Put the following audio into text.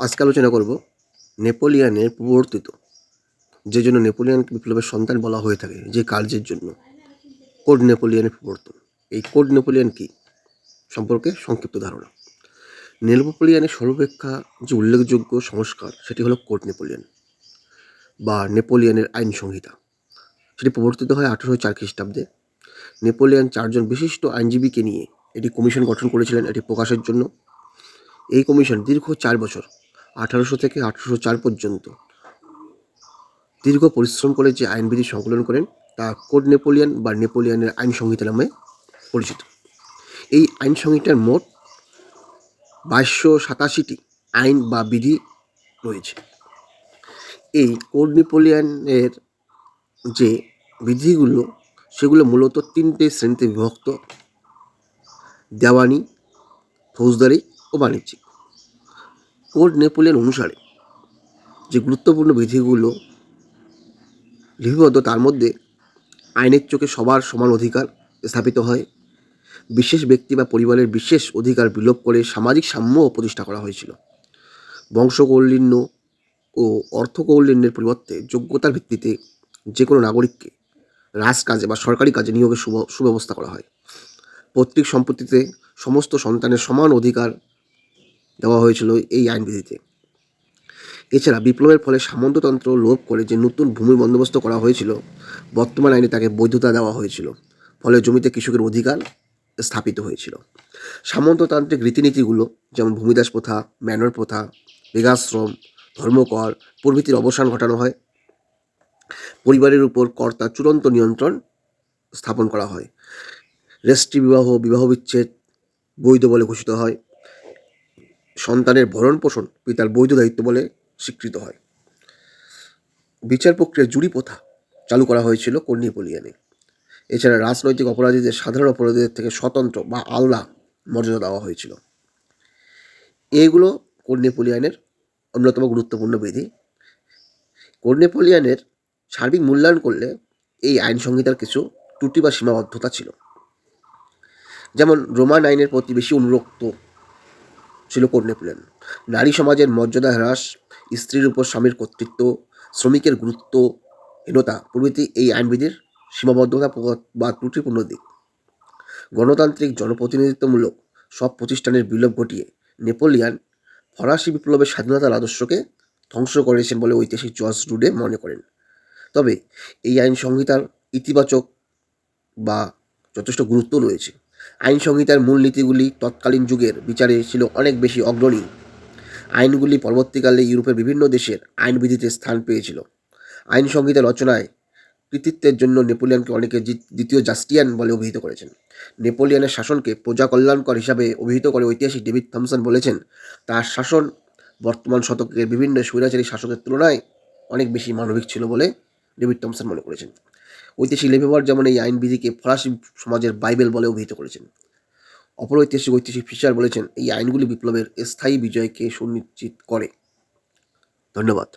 আজকে আলোচনা করব নেপোলিয়ানের প্রবর্তিত, যে জন্য নেপোলিয়ানকে বিপ্লবের সন্তান বলা হয়ে থাকে, যে কার্যের জন্য। কোড নেপোলিয়ানের প্রবর্তন, এই কোড নেপোলিয়ান কি সম্পর্কে সংক্ষিপ্ত ধারণা। নেপোলিয়ানের সর্বাপেক্ষা যে উল্লেখযোগ্য সংস্কার, সেটি হলো কোড নেপোলিয়ান বা নেপোলিয়ানের আইন সংহিতা। সেটি প্রবর্তিত হয় আঠেরোশো চার খ্রিস্টাব্দে। নেপোলিয়ান চারজন বিশিষ্ট আইনজীবীকে নিয়ে এটি কমিশন গঠন করেছিলেন এটি প্রকাশের জন্য। এই কমিশন দীর্ঘ চার বছর, আঠারোশো থেকে আঠারোশো চার পর্যন্ত। দীর্ঘ পরিশ্রম করে যে আইনবিধি সংকলন করেন, তা কোড নেপোলিয়ান বা নেপোলিয়ানের আইন সংহিতা নামে পরিচিত। এই আইন সংহিতার মোট বাইশশো সাতাশিটি আইন বা বিধি রয়েছে। এই কোড নেপোলিয়ানের যে বিধিগুলো, সেগুলো মূলত তিনটে শ্রেণীতে বিভক্ত। দেওয়ানি, ফৌজদারি ও বাণিজ্যিক কোড নেপোলিয়ান অনুসারে যে গুরুত্বপূর্ণ বিধিগুলো লিপিবদ্ধ, তার মধ্যে আইনের চোখে সবার সমান অধিকার স্থাপিত হয়। বিশেষ ব্যক্তি বা পরিবারের বিশেষ অধিকার বিলোপ করে সামাজিক সাম্য প্রতিষ্ঠা করা হয়েছিল। বংশকৌলিন্য ও অর্থকৌলিন্যের পরিবর্তে যোগ্যতার ভিত্তিতে যে কোনো নাগরিককে রাজকাজে বা সরকারি কাজে নিয়োগের সুব- সুব্যবস্থা করা হয়। পৈতৃক সম্পত্তিতে সমস্ত সন্তানের সমান অধিকার দেওয়া হয়েছিল এই আইনবিধিতে এছাড়া বিপ্লবের ফলে সামন্ততন্ত্র লোপ করে যে নতুন ভূমি বন্দোবস্ত করা হয়েছিল, বর্তমান আইনে তাকে বৈধতা দেওয়া হয়েছিল, ফলে জমিতে কৃষকের অধিকার স্থাপিত হয়েছিল। সামন্ততান্ত্রিক রীতিনীতিগুলো যেমন ভূমিদাস প্রথা, ম্যানর প্রথা বেগাশ্রম ধর্মকর প্রভৃতির অবসান ঘটানো হয়। পরিবারের উপর কর্তা চূড়ান্ত নিয়ন্ত্রণ স্থাপন করা হয়। রেস্ট্রি বিবাহ বিবাহ বিচ্ছেদ বৈধ বলে ঘোষিত হয়। সন্তানের ভরণ পোষণ পিতার বৈধ দায়িত্ব বলে স্বীকৃত হয়। বিচার প্রক্রিয়া জুরি প্রথা চালু করা হয়েছিল কর্নিপোলিয়ানে এছাড়া রাজনৈতিক অপরাধীদের, সাধারণ অপরাধীদের থেকে স্বতন্ত্র বা আলাদা মর্যাদা দেওয়া হয়েছিল। এইগুলো কর্নেপোলিয়ানের অন্যতম গুরুত্বপূর্ণ বিধি। কর্নেপোলিয়ানের সার্বিক মূল্যায়ন করলে এই আইন সংহিতার কিছু ত্রুটি বা সীমাবদ্ধতা ছিল। যেমন রোমান আইনের প্রতি বেশি অনুরক্ত ছিল কর্নেপোলিয়ান নারী সমাজের মর্যাদা হ্রাস, স্ত্রীর উপর স্বামীর কর্তৃত্ব, শ্রমিকের গুরুত্ব, হীনতা প্রভৃতি এই আইনবিধির সীমাবদ্ধতা বা ত্রুটিপূর্ণ দিক। গণতান্ত্রিক জনপ্রতিনিধিত্বমূলক সব প্রতিষ্ঠানের বিলোপ ঘটিয়ে নেপোলিয়ান ফরাসি বিপ্লবের স্বাধীনতার আদর্শকে ধ্বংস করেছেন বলে ঐতিহাসিক জর্জ রুডে মনে করেন। তবে এই আইন সংহিতার ইতিবাচক বা যথেষ্ট গুরুত্ব রয়েছে। আইন সংহিতার মূলনীতিগুলি তৎকালীন যুগের বিচারে ছিল অনেক বেশি অগ্রণী। আইনগুলি পরবর্তীকালে ইউরোপের বিভিন্ন দেশের আইনবিধিতে স্থান পেয়েছিল। আইন সংহিতা রচনায় কৃতিত্বের জন্য নেপোলিয়ানকে অনেকে দ্বিতীয় জাস্টিয়ান বলে অভিহিত করেছেন। নেপোলিয়ানের শাসনকে প্রজা কল্যাণকর হিসাবে অভিহিত করে ঐতিহাসিক ডেভিড থমসন বলেছেন, তার শাসন বর্তমান শতকের বিভিন্ন স্বৈরাচারী শাসকের তুলনায় অনেক বেশি মানবিক ছিল বলে ডেভিড থমসন মনে করেছেন। ঐতিহাসিক লেভেবার যেমন এই আইনবিধিকে ফরাসি সমাজের বাইবেল বলে অভিহিত করেছেন। অপর ঐতিহাসিক ঐতিহাসিক ফিশার বলেছেন, এই আইনগুলি বিপ্লবের স্থায়ী বিজয়কে সুনিশ্চিত করে। ধন্যবাদ।